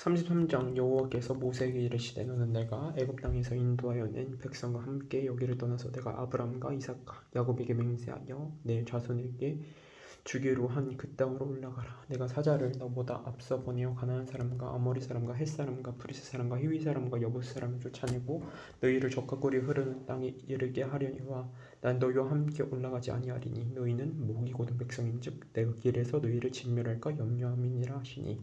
33장 여호와께서 모세에게 이르시되 너는 내가 애굽 땅에서 인도하여 낸 백성과 함께 여기를 떠나서 내가 아브람과 이삭과 야곱에게 맹세하여 내 자손에게 주기로 한 그 땅으로 올라가라. 내가 사자를 너보다 앞서 보내어 가나안 사람과 아모리 사람과 헷 사람과 프리스 사람과 히위 사람과 여부스 사람을 쫓아내고 너희를 적과 꿀이 흐르는 땅에 이르게 하려니와 난 너희와 함께 올라가지 아니하리니 너희는 목이 고든 백성인즉 내가 길에서 너희를 진멸할까 염려함이니라 하시니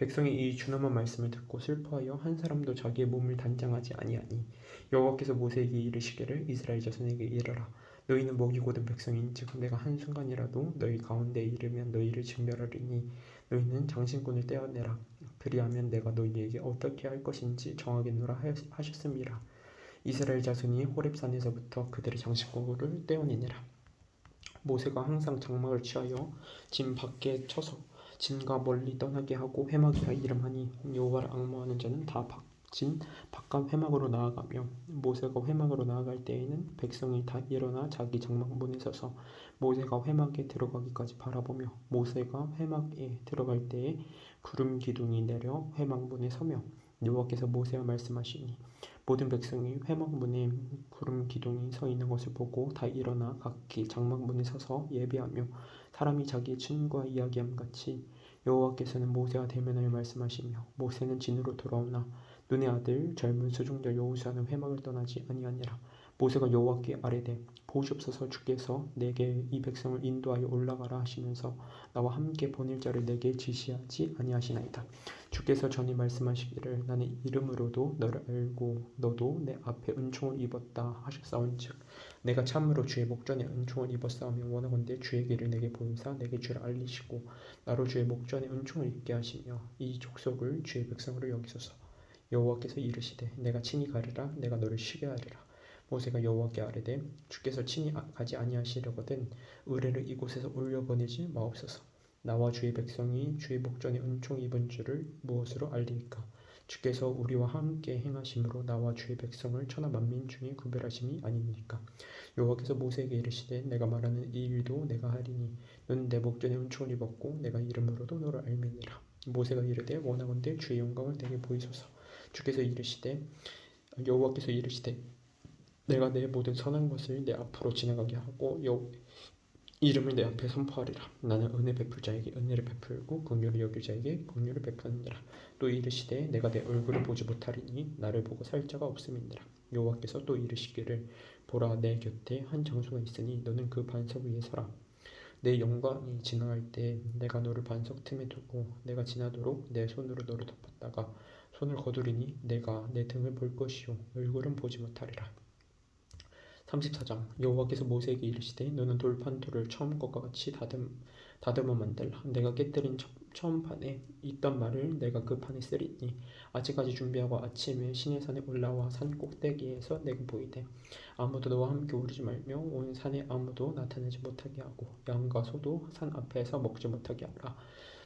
백성이 이 준엄한 말씀을 듣고 슬퍼하여 한 사람도 자기의 몸을 단장하지 아니하니 여호와께서 모세에게 이르시기를 이스라엘 자손에게 이르라. 너희는 목이 고든 백성인즉 내가 한 순간이라도 너희 가운데 이르면 너희를 진멸하리니 너희는 장신꾼을 떼어내라. 그리하면 내가 너희에게 어떻게 할 것인지 정하겠노라 하셨습니다. 이스라엘 자손이 호렙산에서부터 그들의 장신꾼을 떼어내니라. 모세가 항상 장막을 취하여 진 밖에 쳐서 진과 멀리 떠나게 하고 회막이라 이름하니 여호와를 악모하는 자는 다진 바깥 회막으로 나아가며 모세가 회막으로 나아갈 때에는 백성이 다 일어나 자기 장막문에 서서 모세가 회막에 들어가기까지 바라보며 모세가 회막에 들어갈 때에 구름 기둥이 내려 회막문에 서며 여호와께서 모세와 말씀하시니 모든 백성이 회막문에 구름 기둥이 서 있는 것을 보고 다 일어나 각기 장막문에 서서 예배하며 사람이 자기 친구와 이야기함 같이 여호와께서는 모세와 대면하여 말씀하시며 모세는 진으로 돌아오나 눈의 아들 젊은 수종자 여호수아는 회막을 떠나지 아니하니라 모세가 여호와께 아뢰되 보시옵소서 주께서 내게 이 백성을 인도하여 올라가라 하시면서 나와 함께 보낼 자를 내게 지시하지 아니하시나이다. 주께서 전에 말씀하시기를 나는 이름으로도 너를 알고 너도 내 앞에 은총을 입었다 하셨사온즉 내가 참으로 주의 목전에 은총을 입었사오며 원하건대 주의 길을 내게 보이사 내게 주를 알리시고 나로 주의 목전에 은총을 입게 하시며 이 족속을 주의 백성으로 여기소서. 여호와께서 이르시되 내가 친히 가리라 내가 너를 쉬게 하리라 모세가 여호와께 아뢰되 주께서 친히 가지 아니하시려거든 의뢰를 이곳에서 올려보내지 마옵소서. 나와 주의 백성이 주의 목전에 은총 입은 줄을 무엇으로 알리까? 주께서 우리와 함께 행하심으로 나와 주의 백성을 천하 만민 중에 구별하심이 아니니까. 여호와께서 모세에게 이르시되 내가 말하는 이 일도 내가 하리니 너는 내 목전에 은총을 입었고 내가 이름으로도 너를 알미니라. 모세가 이르되 원하건대 주의 영광을 내게 보이소서. 주께서 이르시되 여호와께서 이르시되 내가 내 모든 선한 것을 내 앞으로 지나가게 하고 여 이름을 내 앞에 선포하리라. 나는 은혜 베풀 자에게 은혜를 베풀고 긍휼을 여길 자에게 긍휼을 베푸느니라. 또 이르시되 내가 내 얼굴을 보지 못하리니 나를 보고 살 자가 없음이니라. 여호와께서 또 이르시기를 보라 내 곁에 한 장소가 있으니 너는 그 반석 위에 서라. 내 영광이 지나갈 때 내가 너를 반석 틈에 두고 내가 지나도록 내 손으로 너를 덮었다가 손을 거두리니 내가 내 등을 볼 것이요 얼굴은 보지 못하리라. 34장 여호와께서 모세에게 이르시되 너는 돌판 돌을 처음 것과 같이 다듬, 다듬어 만들라 내가 깨뜨린 처음 판에 있던 말을 내가 그 판에 쓰리니 아직까지 준비하고 아침에 시내산에 올라와 산 꼭대기에서 내게 보이되 아무도 너와 함께 오르지 말며 온 산에 아무도 나타나지 못하게 하고 양과 소도 산 앞에서 먹지 못하게 하라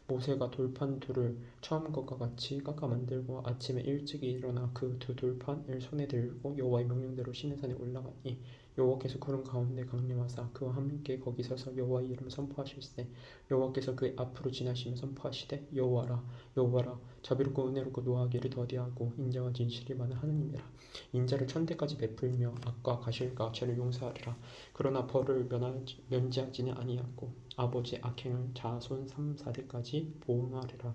모세가 돌판 둘을 처음 것과 같이 깎아 만들고 아침에 일찍이 일어나 그 두 돌판을 손에 들고 여호와의 명령대로 시내산에 올라가니 여호와께서 구름 가운데 강림하사 그와 함께 거기 서서 여호와의 이름을 선포하실세. 여호와께서 그의 앞으로 지나시며 선포하시되 여호와라 여호와라 자비롭고 은혜롭고 노하기를 더디하고 인정한 진실이 많은 하느님이라. 인자를 천대까지 베풀며 악과 가실과 죄를 용서하리라. 그러나 벌을 면하지, 면지하지는 아니하고 아버지 악행을 자손 3, 4대까지 보응하리라.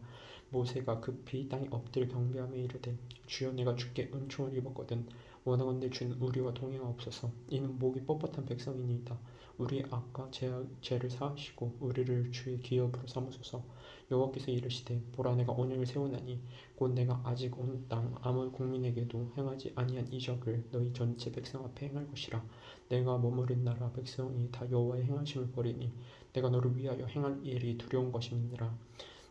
모세가 급히 땅에 엎드려 경배하며 이르되 주여 내가 주께 은총을 입었거든 원하건대 주는 우리와 동행하옵소서. 이는 목이 뻣뻣한 백성이니이다. 우리의 악과 죄 를 사하시고 우리를 주의 기업으로 삼으소서. 여호와께서 이르시되 보라 내가 언약을 세우나니 곧 내가 아직 온 땅 아무 국민에게도 행하지 아니한 이적을 너희 전체 백성 앞에 행할 것이라. 내가 머무른 나라 백성이 다 여호와의 행하심을 버리니 내가 너를 위하여 행할 일이 두려운 것임이니라.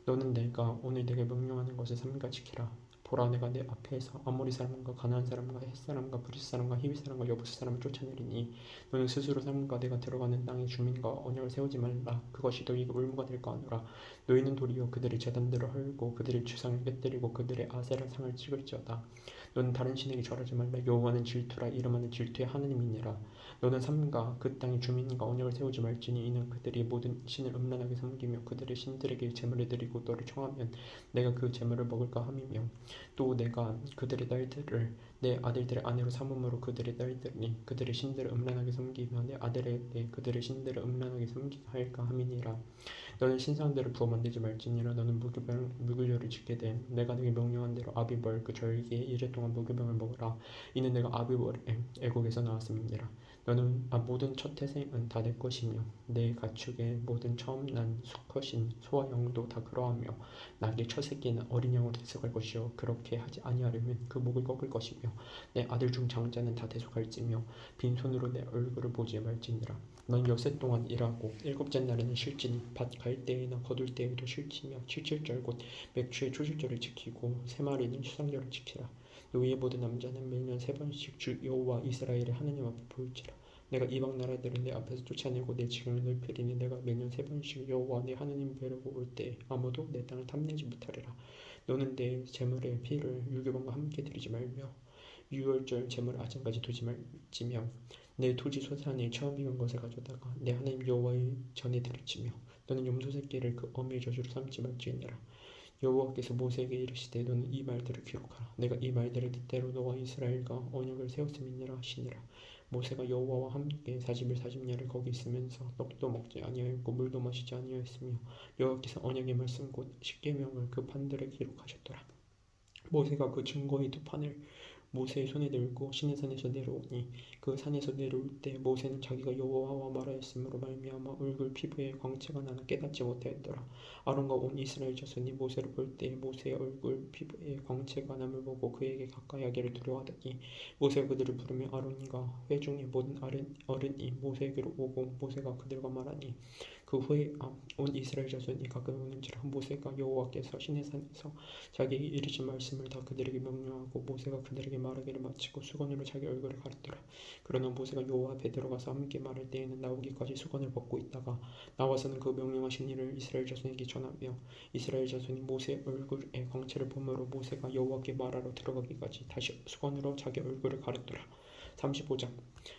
너는 내가 오늘 내게 명령하는 것을 삼가 지키라 보라 내가 내 앞에서 아모리 사람과 가나안 사람과 헷 사람과 브리스 사람과 히비 사람과 여부스 사람을 쫓아내리니 너는 스스로 삼가 내가 들어가는 땅의 주민과 언약을 세우지 말라. 그것이 너희가 울무가 될까 하노라 너희는 도리어 그들의 재단들을 헐고 그들의 주상을 깨뜨리고 그들의 아세라 상을 찍을지어다. 너는 다른 신에게 절하지 말라. 여호와는 질투라. 이름하는 질투의 하느님이니라 너는 삼가 그 땅의 주민과 언약을 세우지 말지니 이는 그들이 모든 신을 음란하게 섬기며 그들의 신들에게 제물을 드리고 너를 청하면 내가 그 재물을 먹을까 함이며 또 내가 그들의 딸들을 내 아들들의 아내로 삼음으로 그들의 딸들이 그들의 신들을 음란하게 섬기며 내 아들에게 그들의 신들을 음란하게 섬기게 할까 함이니라. 너는 신상들을 부어 만들지 말지니라. 너는 무교병, 무교절을 지게 돼 내가 네게 명령한 대로 아비벌 그 절기에 일해 동안 무교병을 먹으라. 이는 내가 아비벌에 애국에서 나왔음이니라 너는 아, 모든 첫 태생은 다 내 것이며 내 가축의 모든 처음 난 수컷인 소와 양도 다 그러하며 나의 첫 새끼는 어린 양으로 대속할 것이요. 그렇게 하지 아니하려면 그 목을 꺾을 것이며 내 아들 중 장자는 다 대속할지며 빈손으로 내 얼굴을 보지 말지니라. 넌 여세 동안 일하고 일곱째 날에는 실지니 밭 갈 때에나 거둘 때에도 실지며 칠칠절 곧 맥주의 초실절을 지키고 세 마리는 추상절을 지키라. 노예 모든 남자는 매년 세 번씩 주 여호와 이스라엘의 하나님 앞에 보일지라 내가 이방 나라들을 내 앞에서 쫓아내고 내 지경을 넓히리니 내가 매년 세 번씩 여호와 내 하나님 뵈려고 올 때 아무도 내 땅을 탐내지 못하리라. 너는 내 재물의 피를 유교범과 함께 드리지 말며 유월절 재물을 아침까지 두지 말지며 내 토지 소산에 처음 익은 것을 가져다가 내 하나님 여호와의 전에 드릴지며 너는 염소 새끼를 그 어미의 저주로 삼지 말지니라. 여호와께서 모세에게 이르시되 너는 이 말들을 기록하라. 내가 이 말들을 뜻대로 너와 이스라엘과 언약을 세웠음이니라 하시니라 모세가 여호와와 함께 사십일 사십년을 거기 있으면서 떡도 먹지 아니하였고 물도 마시지 아니하였으며 여호와께서 언약의 말씀 곧 십계명을 그 판들에 기록하셨더라. 모세가 그 증거의 두 판을 모세의 손에 들고 시내 산에서 내려오니 그 산에서 내려올 때 모세는 자기가 여호와와 말하였으므로 말미암아 얼굴 피부에 광채가 나나 깨닫지 못하였더라. 아론과 온 이스라엘 자손이 모세를 볼 때 모세의 얼굴 피부에 광채가 남을 보고 그에게 가까이 하기를 두려워하더니 모세가 그들을 부르며 아론과 회중의 모든 어른이 모세에게로 오고 모세가 그들과 말하니 그 후에 아, 온 이스라엘 자손이 가까이 오는지라 모세가 여호와께서 시내산에서 자기에게 이르신 말씀을 다 그들에게 명령하고 모세가 그들에게 말하기를 마치고 수건으로 자기 얼굴을 가렸더라. 그러나 모세가 여호와 앞에 들어가서 함께 말할 때에는 나오기까지 수건을 벗고 있다가 나와서는 그 명령하신 일을 이스라엘 자손에게 전하며 이스라엘 자손이 모세의 얼굴에 광채를 보므로 모세가 여호와께 말하러 들어가기까지 다시 수건으로 자기 얼굴을 가렸더라. 35장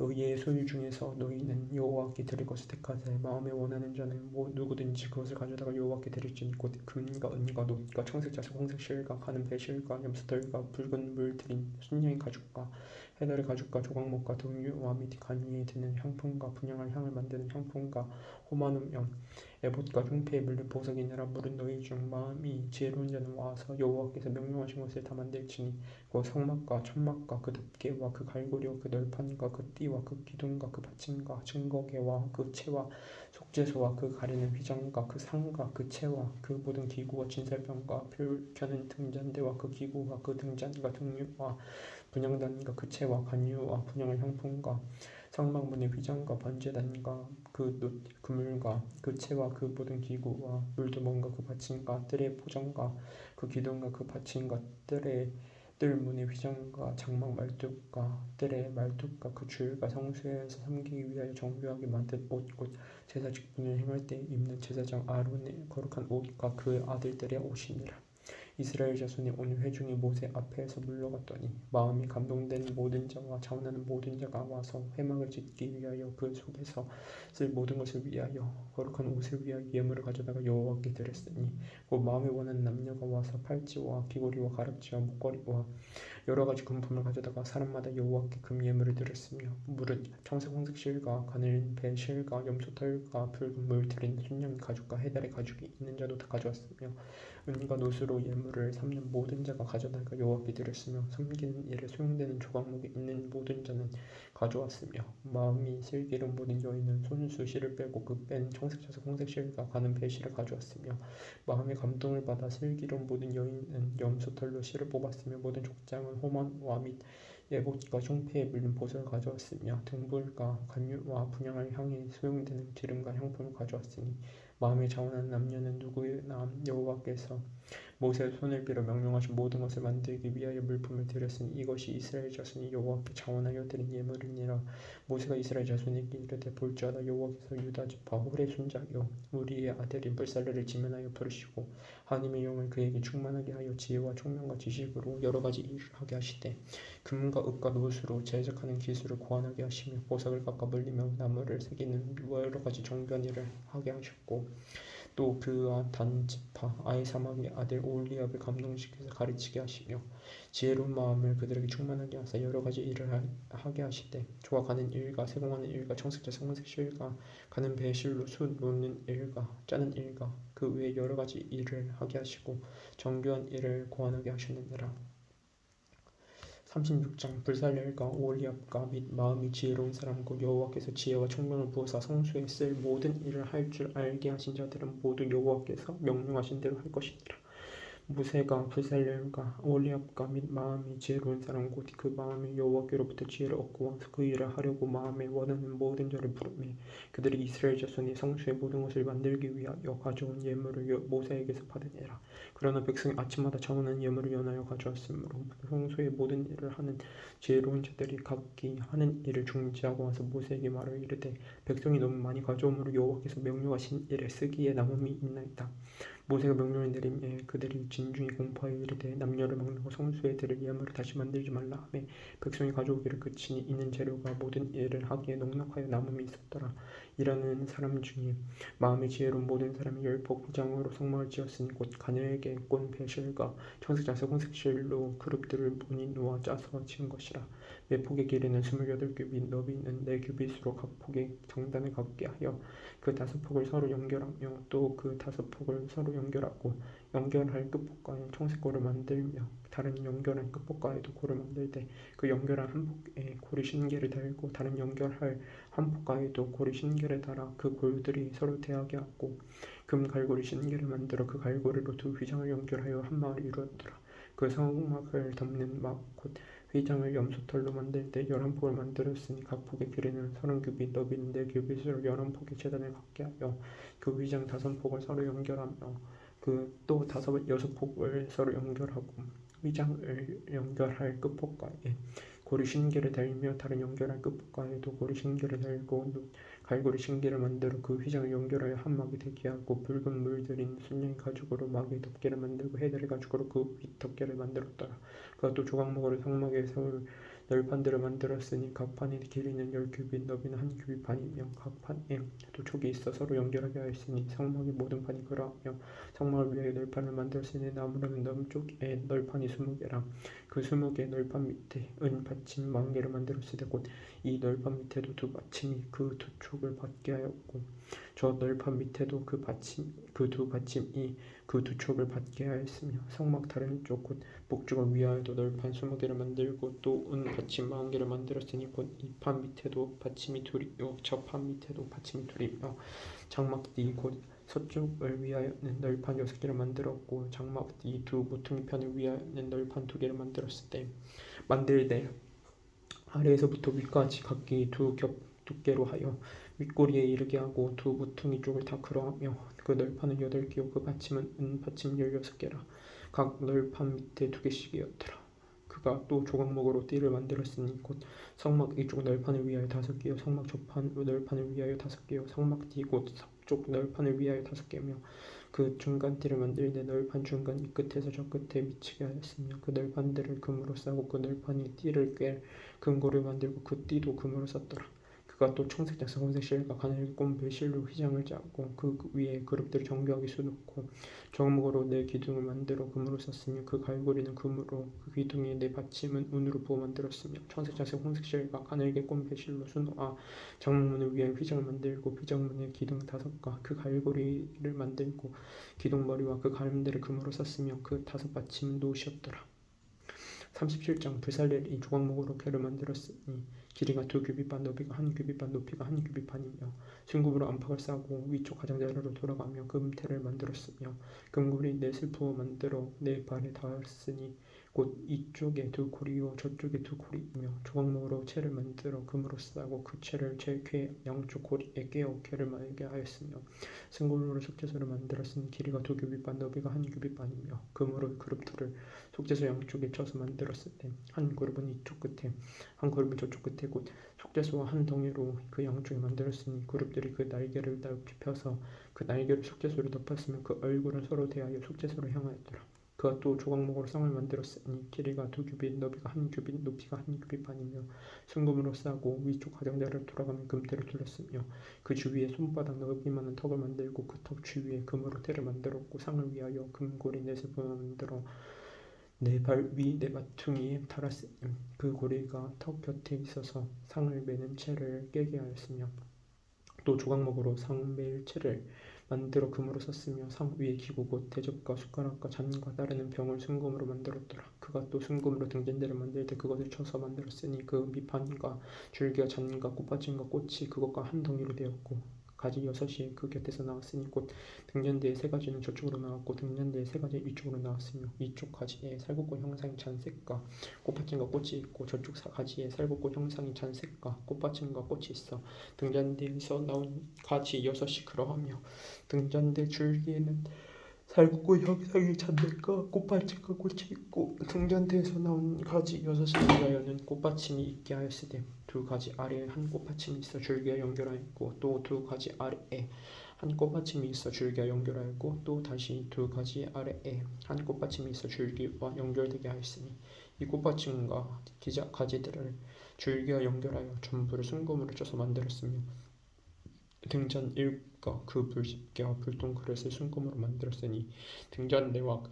너희의 소유 중에서 너희는 여호와께 드릴 것을 택하세 마음에 원하는 자는 뭐 누구든지 그것을 가져다가 여호와께 드릴지니 곧 금과 은과 녹과 청색 자색 홍색 실과 가는 배실과 염소털과 붉은 물 들인 순양의 가죽과 해달의 가죽과 조각목과 등유와 및 간위에 드는 향품과 분양할 향을 만드는 향품과 호마눔염 에봇과 흉패에 물린 보석이니라 물은 너희 중 마음이 지혜로운 자는 와서 여호와께서 명령하신 것을 다 만들지니 그 성막과 천막과 그 덮개와 그 갈고리와 그 널판과 그 띠와 그 기둥과 그 받침과 증거개와 그 채와 속죄소와 그 가리는 휘장과 그 상과 그 채와 그 모든 기구와 진설병과 펼켜는 등잔대와 그 기구와 그 등잔과 등유와 분양단과 그 채와 간유와 분양의 향품과 성막문의 휘장과 번제단과 그 그물과 그 채와 그 모든 기구와 물두멍과 그 받침과 뜰의 포장과 그 기둥과 그 받침과 뜰의 뜰문의 휘장과 장막 말뚝과 뜰의 말뚝과 그 줄과 성수에서 삼기기 위하여 정교하게 만든 옷곧 제사 직분을 행할 때 입는 제사장 아론의 거룩한 옷과 그 아들들의 옷이니라. 이스라엘 자손이 온 회중이 모세 앞에서 물러갔더니 마음이 감동된 모든 자와 자원하는 모든 자가 와서 회막을 짓기 위하여 그 속에서 쓸 모든 것을 위하여 거룩한 옷을 위하여 예물을 가져다가 여호와께 드렸으니 곧 마음에 원하는 남녀가 와서 팔찌와 귀고리와 가락지와 목걸이와 여러 가지 금품을 가져다가 사람마다 여호와께 금 예물을 드렸으며 물은 청색 홍색 실과 가늘인 배 실과 염소 털과 붉은 물 들인 순양 가죽과 해달의 가죽이 있는 자도 다 가져왔으며 은과 노수로 예물을 삼는 모든 자가 가져다가 여호와께 드렸으며 섬기는 일에 소용되는 조각목이 있는 모든 자는 가져왔으며 마음이 슬기로운 모든 여인은 손수 실을 빼고 그 뺀 청색 자색 홍색 실과 가는 배 실을 가져왔으며 마음의 감동을 받아 슬기로운 모든 여인은 염소 털로 실을 뽑았으며 모든 족장은 호만와 및 예봇과 흉패에 물린 보석을 가져왔으며 등불과 간유와 분양할 향에 소용되는 기름과 향품을 가져왔으니 마음에 자원한 남녀는 누구나 여호와께서 모세의 손을 빌어 명령하신 모든 것을 만들기 위하여 물품을 드렸으니 이것이 이스라엘 자손이 여호와께 자원하여 드린 예물이니라. 모세가 이스라엘 자손에게 이르되 볼지어다 여호와께서 유다 지파 홀의 손자요 우리의 아들인 불살레를 지면하여 부르시고 하나님의 영을 그에게 충만하게 하여 지혜와 총명과 지식으로 여러 가지 일을 하게 하시되 금과 읍과 노수로 제작하는 기술을 고안하게 하시며 보석을 깎아 물리며 나무를 새기는 여러 가지 정교한 일을 하게 하셨고 또 그와 단지파 아이사막의 아들 올리압을 감동시켜서 가르치게 하시며 지혜로운 마음을 그들에게 충만하게 하사 여러 가지 일을 하게 하시되 조가 가는 일과 세공하는 일과 청색자 성색실과 가는 배실로 수 놓는 일과 짜는 일과 그 외에 여러 가지 일을 하게 하시고 정교한 일을 고안하게 하셨느니라 36장 불살렐과 오리압과 및 마음이 지혜로운 사람과 여호와께서 지혜와 총명을 부어사 성수에 쓸 모든 일을 할 줄 알게 하신 자들은 모두 여호와께서 명령하신 대로 할 것이니라 모세가 불살렐과 올리압과 및 마음이 지혜로운 사람 곧 그 마음이 여호와께로부터 지혜를 얻고 와서 그 일을 하려고 마음에 원하는 모든 자를 부르매 그들이 이스라엘 자손이 성수의 모든 것을 만들기 위하여 가져온 예물을 모세에게서 받으니라. 그러나 백성이 아침마다 자원한 예물을 연하여 가져왔으므로 성수의 모든 일을 하는 지혜로운 자들이 각기 하는 일을 중지하고 와서 모세에게 말을 이르되 백성이 너무 많이 가져오므로 여호와께서 명령하신 일에 쓰기에 남음이 있나이다 모세가 명령을 내리매 그들이 진중히 공포하여 이르되 남녀를 막론고 성수에 들을 예물을 다시 만들지 말라 하매 백성이 가져오기를 그치니 이는 재료가 모든 일을 하기에 넉넉하여 남음이 있었더라. 이라는 사람 중에 마음의 지혜로운 모든 사람이 열폭 휘장으로 성막을 지었으니 곧 가늘게 꼰 배실과 청색자색 홍색실로 그룹들을 문이 놓아 짜서 지은 것이라. 매 폭의 길이는 스물여덟 규빗 너비는 네 규빗으로 각 폭의 정단을 갖게 하여 그 다섯 폭을 서로 연결하며 또 그 다섯 폭을 서로 연결하고 연결할 끝폭과에 청색고를 만들며 다른 연결한 끝폭과에도 고를 만들되 그 연결한 한 폭에 고리 신계를 달고 다른 연결할 한 폭과에도 고리 신계를 달아 그 골들이 서로 대하게 하고 금 갈고리 신계를 만들어 그 갈고리로 두 휘장을 연결하여 한 마을 이루었더라. 그 성막을 덮는 막곧 휘장을 염소털로 만들 때 열한 폭을 만들었으니 각 폭의 길이는 서른 규빗 너비는 네 규빗으로 열한 폭의 재단을 갖게 하여 그 휘장 다섯 폭을 서로 연결하며 그 또 다섯 여섯 폭을 서로 연결하고 휘장을 연결할 끝폭과에 고리 신기를 달며 다른 연결할 끝폭과에도 고리 신기를 달고 갈고리 신기를 만들어 그 휘장을 연결하여 한 막이 되게 하고 붉은 물들인 순양 가죽으로 막의 덮개를 만들고 해달 가죽으로 그 윗 덮개를 만들었더라. 그가 또 조각목으로 성막에 세울 널판들을 만들었으니 각 판의 길이는 열 규빗 너비는 한 규빗 반이며 각 판에 또 촉이 있어 서로 연결하게 하였으니 성막의 모든 판이 그러하며 성막을 위하여 널판을 만들었으니 나무라는 남쪽에 널판이 스무 개라. 그 스무 개 널판 밑에 은 받침 만 개를 만들었으되 곧 이 널판 밑에도 두 받침이 그두 촉을 받게 하였고 저 널판 밑에도 그 받침 그 두 받침이 그 두 촉을 받게 하였으며 성막 다른 쪽 곧 목축을 위하여도 널판 스무 개를 만들고 또 은 받침 마흔 개를 만들었으니 곧 이 판 밑에도 받침이 둘이요 저 판 밑에도 받침이 둘이며 장막 뒤곧 서쪽을 위하여는 널판 여섯 개를 만들었고 장막 뒤두 모퉁이 편을 위하여는 널판 두 개를 만들었을 때 만들되 아래에서부터 위까지 각기 두 겹 두께로 하여 윗꼬리에 이르게 하고 두 모퉁이 쪽을 다 그러하며 그 널판은 여덟 개요. 그 받침은 은 받침 열여섯 개라. 각 널판 밑에 두 개씩이었더라. 그가 또 조각목으로 띠를 만들었으니 곧 성막 이쪽 널판을 위하여 다섯 개요. 성막 저판 널판을 위하여 다섯 개요. 성막 뒤곧 서쪽 널판을 위하여 다섯 개며 그 중간 띠를 만들되 널판 중간 이 끝에서 저 끝에 미치게 하였으며 그 널판들을 금으로 싸고 그 널판이 띠를 꿰 금고를 만들고 그 띠도 금으로 썼더라 그가 또 청색자 검은색 실과 가늘게 꼰 배실로 휘장을 짜고 그 위에 그룹들을 정교하게 수놓고 정목으로 네 기둥을 만들어 금으로 썼으며 그 갈고리는 금으로 그 기둥의 네 받침은 운으로 부어 만들었으며 청색자색 홍색 실과 가늘게 꼰 배실로 수놓아 장문을 위에 휘장을 만들고 휘장문의 기둥 다섯과 그 갈고리를 만들고 기둥머리와 그 가름들을 금으로 썼으며 그 다섯 받침은 노시였더라. 37장 불살렐이 조각목으로 배를 만들었으니 길이가 두 규빗 반 너비가 한 규빗 반 높이가 한 규빗 반이며 순금으로 안팎을 싸고 위쪽 가장자리로 돌아가며 금태를 만들었으며 금고리 넷을 부어 만들어 네 발에 닿았으니 곧 이쪽에 두 고리요 저쪽에 두 고리이며 조각목으로 채를 만들어 금으로 싸고 그 채를 채괴 양쪽 고리에 깨어 괴를 말게 하였으며 승골로 속죄소를 만들었으니 길이가 두 규빗 반 너비가 한 규빗 반이며 금으로 그룹들을 속죄소 양쪽에 쳐서 만들었을 때 한 그룹은 이쪽 끝에 한 그룹은 저쪽 끝에 곧 속죄소와 한 덩이로 그 양쪽에 만들었으니 그룹들이 그 날개를 펴서 그 날개를 속죄소로 덮었으며 그 얼굴은 서로 대하여 속죄소로 향하였더라. 그가 또 조각목으로 쌍을 만들었으니 길이가 두 규빗 너비가 한 규빗 높이가 한 규빗 반이며 순금으로 싸고 위쪽 가장자리를 돌아가며 금태를 둘렀으며 그 주위에 손바닥 너비만한 턱을 만들고 그 턱 주위에 금으로 태를 만들었고 상을 위하여 금고리 넷을 만들어 네발위네 마퉁이에 달았으니 그 고리가 턱 곁에 있어서 상을 매는 채를 깨게 하였으며 또 조각목으로 상 매일 채를 만들어 금으로 썼으며 상 위에 기구 곧 대접과 숟가락과 잔과 따르는 병을 순금으로 만들었더라. 그가 또 순금으로 등잔대를 만들 때 그것을 쳐서 만들었으니 그 밑판과 줄기와 잔과 꽃받침과 꽃이 그것과 한 덩이로 되었고 가지 여섯이 그 곁에서 나왔으니 곧 등잔대의 세 가지는 저쪽으로 나왔고 등잔대의 세 가지 이쪽으로 나왔으며 이쪽 가지에 살구꽃 형상이 잔색과 꽃받침과 꽃이 있고 저쪽 가지에 살구꽃 형상이 잔색과 꽃받침과 꽃이 있어 등잔대에서 나온 가지 여섯이 그러하며 등잔대 줄기에는 살구꽃 형상의 잔들과 꽃받침과 꽃이 있고 등잔대에서 나온 가지 여섯을 위하여는 꽃받침이 있게 하였으되 두 가지 아래에 한 꽃받침이 있어 줄기와 연결하였고 또 두 가지 아래에 한 꽃받침이 있어 줄기와 연결하였고 또 다시 두 가지 아래에 한 꽃받침이 있어 줄기와 연결되게 하였으니 이 꽃받침과 기자 가지들을 줄기와 연결하여 전부를 순금으로 쪄서 만들었으며 등잔 일과 그 불집게와 불똥 그릇을 순금으로 만들었으니 등잔대와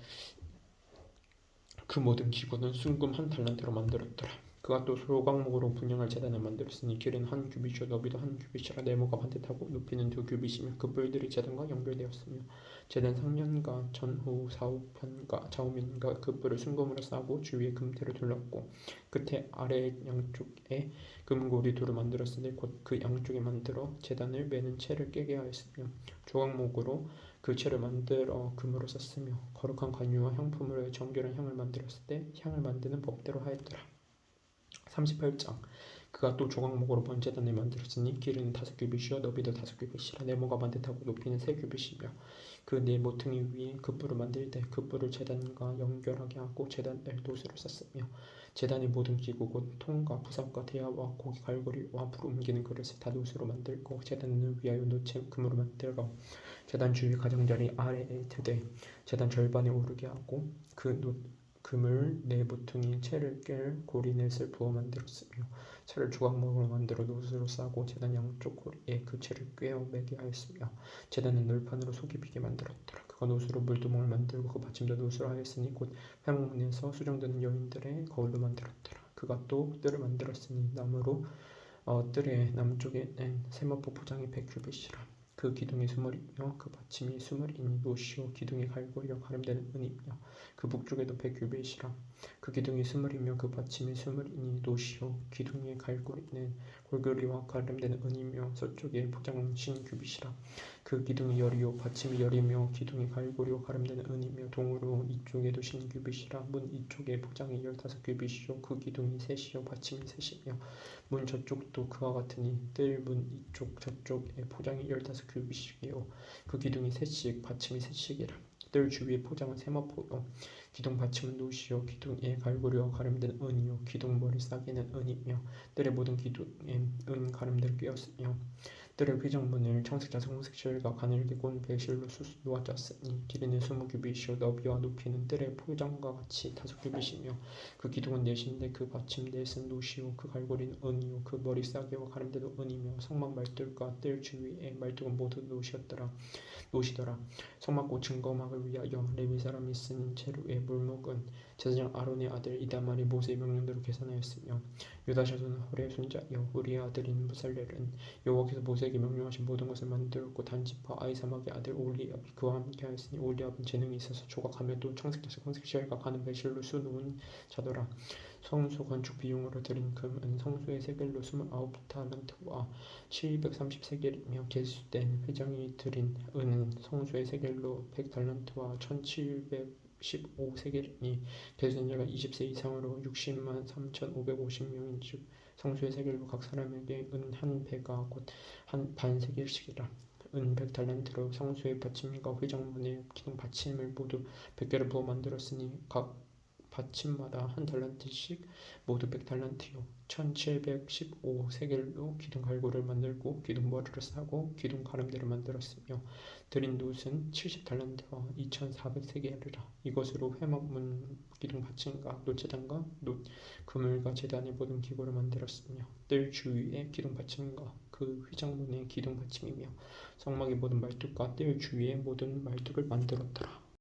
그 모든 기구는 순금 한 달란트로 만들었더라. 그가 또 소각목으로 분양할 재단을 만들었으니 길은 한 규빗이요 너비도 한 규빗이라 네모가 반듯하고 높이는 두 규빗이며 그 뿔들이 재단과 연결되었으며 재단 상면과 전후 사후편과 좌우면과 그 뿔을 순금으로 싸고 주위에 금태를 둘렀고 끝에 아래 양쪽에 금고리 둘을 만들었으니 곧 그 양쪽에 만들어 재단을 매는 채를 깨게 하였으며 조각목으로 그 채를 만들어 금으로 썼으며 거룩한 관유와 향품으로 정결한 향을 만들었을 때 향을 만드는 법대로 하였더라. 38장. 그가 또 조각목으로 번제단을 만들었으니 길이는 다섯 규빗이요 너비도 다섯 규빗이라. 네모가 반듯하고 높이는 세 규빗이며 그 네 모퉁이 위에 그 뿔을 만들 때그 뿔을 재단과 연결하게 하고 재단을 노수로 썼으며 재단의 모든 기구 곧 통과 부삽과 대야와 고기 갈고리와 불 옮기는 그릇을 다 노수로 만들고 재단을 위하여 노체 금으로 만들어 재단 주위 가장자리 아래에 드되 재단 절반에 오르게 하고 그 노, 금을 네 모퉁이 채를 깰 고리넷을 부어 만들었으며 채를 조각목으로 만들어 노수로 싸고 재단 양쪽 고리에 그 채를 꿰어 매게 하였으며 재단은 널판으로 속이 비게 만들었더라. 그가 노수로 물두멍을 만들고 그 받침도 노수로 하였으니 곧 회목문에서 수정되는 여인들의 거울로 만들었더라. 그가 또 뜰을 만들었으니 나무로 어, 뜰의 남쪽에는 세마포 포장이 백큐빗이라 그 기둥이 스물이며 그 받침이 스물이니 노시오. 기둥이 갈고리와 가름되는 은이며 그 북쪽에도 백규빗이라 그 기둥이 스물이며 그 받침이 스물이니 노시오 기둥의 갈고리는 골고리와 가름되는 은이며 서쪽에 포장신 규빗이라. 그 기둥이 열이요. 받침이 열이며 기둥이 갈고리와 가름되는 은이며 동으로 이쪽에도 신규빗이라. 문 이쪽에 포장이 열다섯 규빗이요. 그 기둥이 셋이요. 받침이 셋이며 문 저쪽도 그와 같으니 뜰 문 이쪽 저쪽에 포장이 열다섯 규빗이요. 그 기둥이 셋씩 받침이 셋씩이라 뜰 주위에 포장은 세마포요 기둥 받침은 노시요 기둥 에 갈고리와 가름된 은이요. 기둥 머리 싸기는 은이며 뜰의 모든 기둥에 은 가름들 끼었으며 뜰의 회정문을 청색자색 홍색실과 가늘게 꼰 배실로 수수 놓아졌으니 길이는 스무 규빗이요 너비와 높이는 뜰의 포장과 같이 다섯 규빗이며 그 기둥은 넷인데 그 받침 넷은 노시요 그 갈고리는 은이요 그 머리 싸개와 가름대도 은이며 성막 말들과 뜰 주위에 말뚝은 모두 노시였더라 노시더라. 성막 고 증거막을 위하여 레위 사람이 쓴 재료의 물목은 제사장 아론의 아들 이다말이 모세의 명령대로 계산하였으며 유다 자손 홀의 손자여 우리의 아들인 무살렐은 여호와께서 모세 에게 명령하신 모든 것을 만들었고 단 지파 아이사막의 아들 올리압이 그와 함께 하였으니 올리압은 재능이 있어서 조각하며 또 청색자색 홍색시알과 가는 배실로 수놓은 자더라. 성소 건축 비용으로 들인 금은 성소의 세겔로 스물아홉 달란트와 칠백삼십 세겔이며 개수된 회장이 들인 은은 성소의 세겔로 백 달란트와 천칠백 15세겔이니 되는 자가 20세 이상으로 60만 3,550명인 즉 성수의 세겔로 각 사람에게 은 한 배가 곧 한 반세겔씩이라 은 백 달란트로 성수의 받침과 회장문의 기둥 받침을 모두 백 개를 부어 만들었으니 각 받침마다 한 달란트씩 모두 백 달란트요. 천칠백십오 세겔로 기둥 갈고를 만들고 기둥 머리를 싸고 기둥 가름대를 만들었으며 드린 놋은 칠십 달란트와 이천사백 세겔이라 이것으로 회막문 기둥 받침과 놋재단과 놋 그물과 재단의 모든 기구를 만들었으며 뜰 주위의 기둥 받침과 그 휘장문의 기둥 받침이며 성막의 모든 말뚝과 뜰 주위의 모든 말뚝을 만들었더라